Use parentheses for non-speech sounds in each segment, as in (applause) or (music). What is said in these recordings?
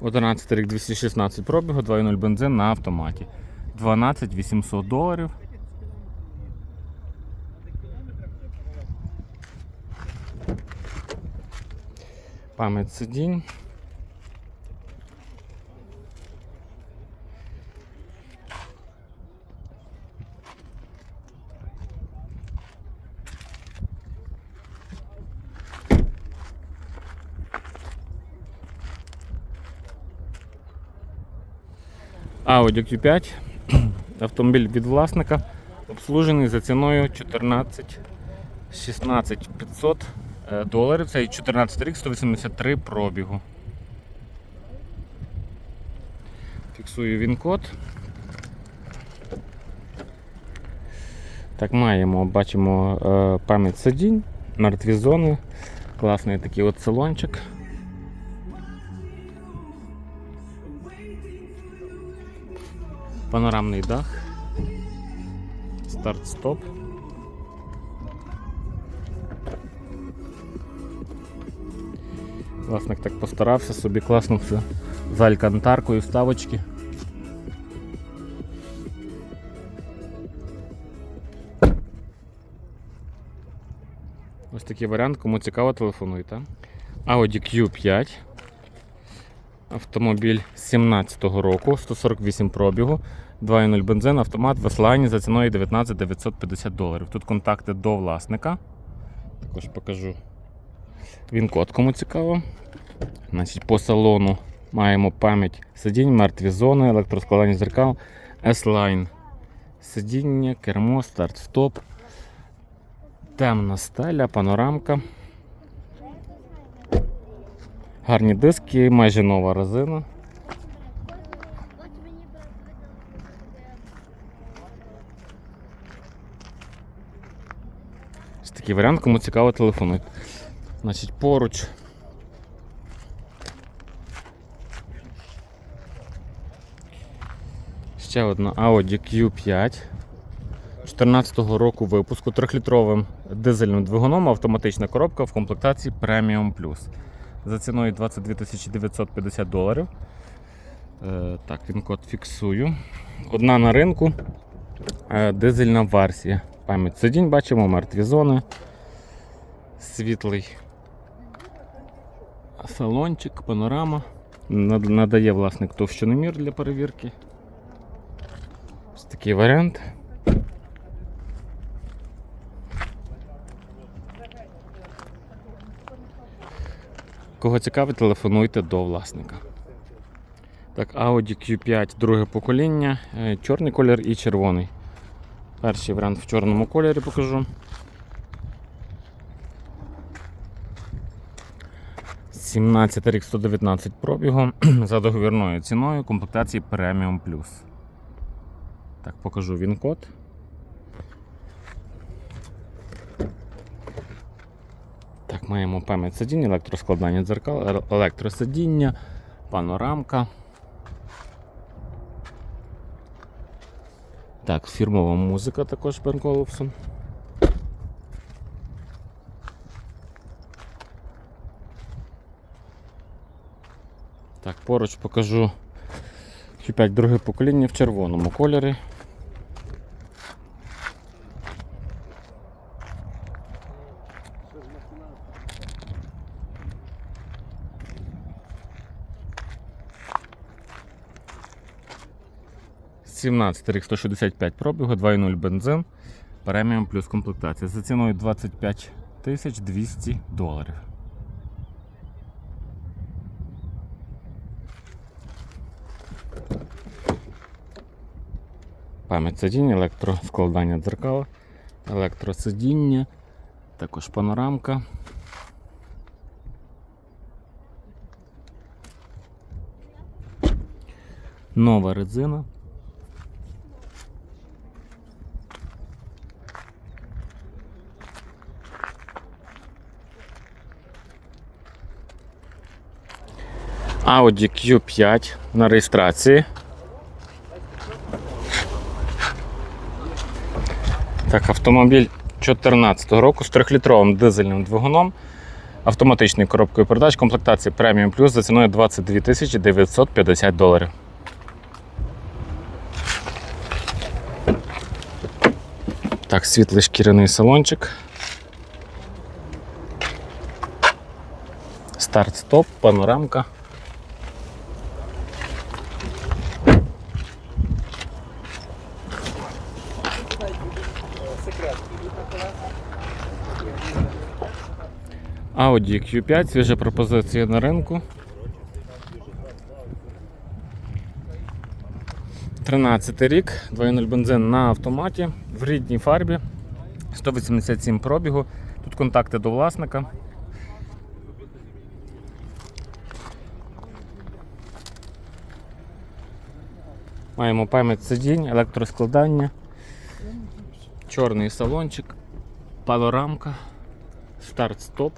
11 рік 216 пробігу, 2.0 бензин на автоматі. 12 800 доларів. Пам'ять сидінь. Audi Q5. (clears throat) Автомобіль від власника. Обслужений за ціною 14 16 500 е, доларів. Це 14 рік 183 пробігу. Фіксую він код. Так, маємо, бачимо е, пам'ять сидінь, мертві зони, класний такий от салончик. Панорамний дах. Старт-стоп. Власник так постарався собі класно все з алькантаркою, вставочки. Ось такий варіант, кому цікаво, телефонуйте. Audi Q5. Автомобіль 17-го року, 148 пробігу, 2.0 бензин, автомат в Еслайні за ціною 19 950 доларів. Тут контакти до власника. Також покажу він код, кому цікаво. Значить, По салону маємо пам'ять сидінь, мертві зони, електроскладання зеркал, S-Line. Сидіння, кермо, старт-стоп, темна стеля, панорамка. Гарні диски, майже нова резина. Ось такий варіант, кому цікаво, телефонуйте. Значить, поруч. Ще одна Audi Q5. 14-го року випуску 3-літровим дизельним двигуном, автоматична коробка в комплектації Premium Plus за ціною 22 950 доларів. Е, так, він код фіксую. Одна на ринку. Е, дизельна версія. Пам'ять сидінь бачимо, мертві зони. Світлий салончик, панорама. Надає власник товщиномір для перевірки. Ось такий варіант. Кого цікавить, телефонуйте до власника. Так, Audi Q5 друге покоління, е, чорний колір і червоний. Перший варіант в чорному кольорі покажу. «17 рік 119 пробігу (clears throat) за договірною ціною комплектації Premium Plus. Так, покажу він код. Так, маємо пам'ять сидінь, електроскладання дзеркал, електросидіння, панорамка. Так, фірмова музика також Бен Коловсон. Так, поруч покажу Q5 друге покоління в червоному кольорі. 17 рік 165 пробігу, 2.0 бензин, преміум плюс комплектація. За ціною 25 тисяч 200 доларів. Пам'ять сидіння, електроскладання дзеркала, електросидіння, також панорамка. Нова резина. Audi Q5 на реєстрації. Так, автомобіль 2014 року з 3-літровим дизельним двигуном, автоматичною коробкою передач, комплектації Premium Plus за ціною 22 950 доларів. Так, світлий шкіряний салончик. Старт-стоп, панорамка. Audi Q5, свіжа пропозиція на ринку. 13 рік, 2.0 бензин на автоматі в рідній фарбі, 187 пробігу. Тут контакти до власника. Маємо пам'ять сидінь, електроскладання, чорний салончик, панорамка, старт-стоп.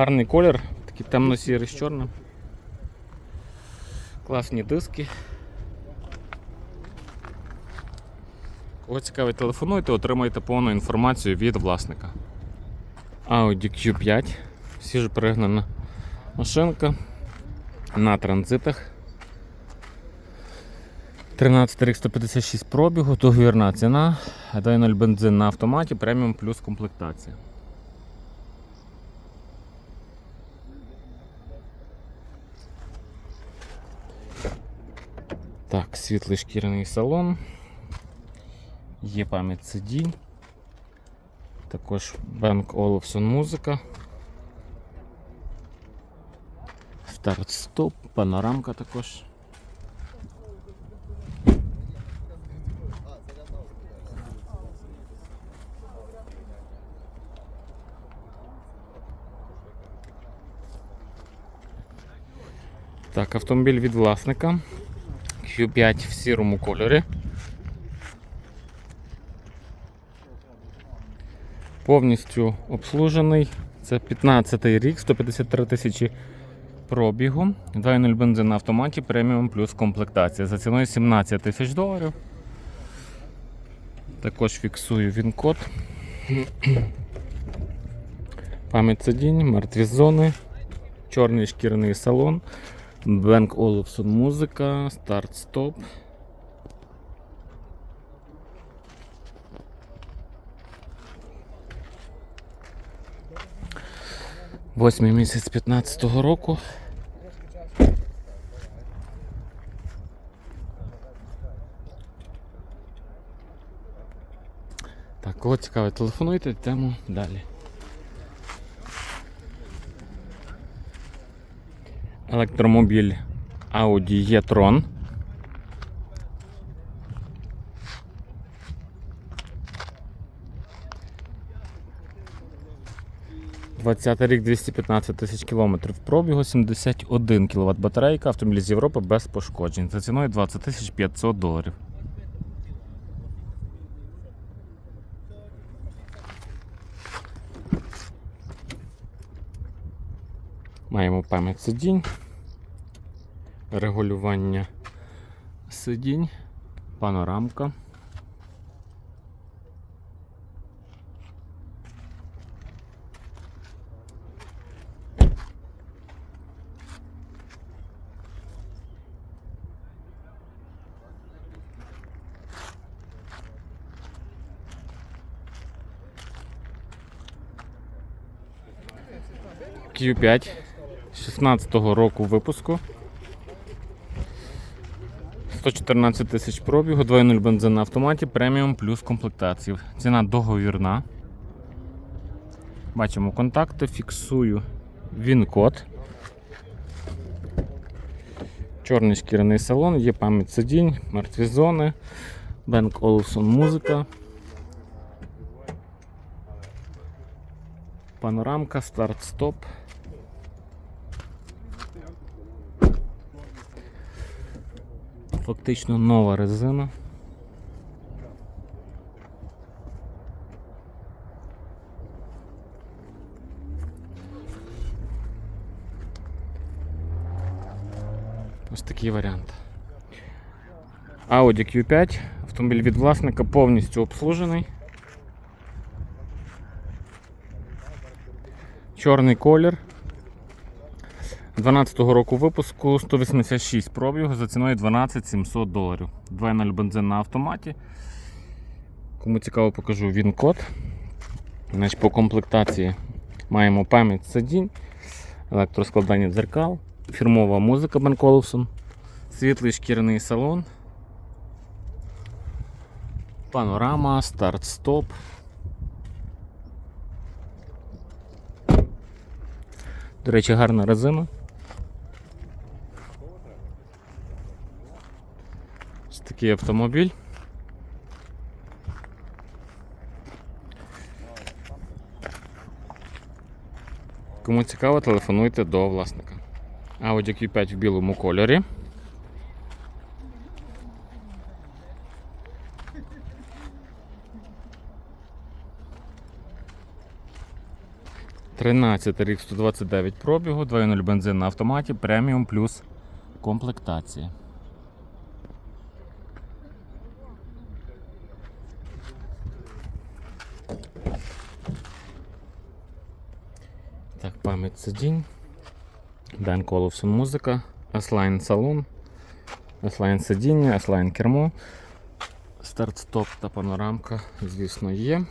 Гарний колір, такий темно-сірий з чорним. Класні диски. Кого цікавить, телефонуйте, отримайте повну інформацію від власника. Audi Q5, свіжо перегнана машинка на транзитах. 13 рік 156 пробігу, договірна ціна, 2.0 бензин на автоматі, преміум плюс комплектація. Так, світлий шкіряний салон. Є пам'ять сидінь. Також Bang Olufsen музика. Старт-стоп, панорамка також. Так, автомобіль від власника. Q5 в сірому кольорі. Повністю обслужений. Це 15 рік, 153 тисячі пробігу. 2.0 бензин на автоматі, преміум плюс комплектація. За ціною 17 тисяч доларів. Також фіксую він-код. Пам'ять сидінь, мертві зони, чорний шкіряний салон. Бенк Олufsen музика, старт-стоп. Восьмий місяць 15-го року. Так, кого цікавить, телефонуйте, йдемо далі. Електромобіль Audi e-tron. Двадцятий рік 215 тисяч кілометрів пробігу, 71 кВт батарейка, автомобіль з Європи без пошкоджень. За ціною 20 тисяч 500 доларів. Маємо пам'ять сидінь, регулювання сидінь, панорамка. Q5 16-го року випуску. 114 тисяч пробігу, 2.0 бензин на автоматі, преміум плюс комплектації. Ціна договірна. Бачимо контакти, фіксую він-код. Чорний шкіряний салон, є пам'ять сидінь, мертві зони, Бенк Олсон музика. Панорамка, старт-стоп. Фактично нова резина. Ось такий варіант. Audi Q5. Автомобіль від власника повністю обслужений. Чорний колір. 12-го року випуску 186 пробігу за ціною 12 700 доларів. 2.0 бензин на автоматі. Кому цікаво, покажу він код. Значить, по комплектації маємо пам'ять сидінь, електроскладання дзеркал, фірмова музика Бен Колсон, світлий шкіряний салон, панорама, старт-стоп. До речі, гарна резина. Ось такий автомобіль. Кому цікаво, телефонуйте до власника. Audi Q5 в білому кольорі. Тринадцятий рік 129 пробігу, 2.0 бензин на автоматі, преміум плюс комплектація. Так, пам'ять сидінь. Дан Коловсон музика, S-Line салон, S-Line сидіння, S-Line кермо, старт-стоп та панорамка, звісно, є.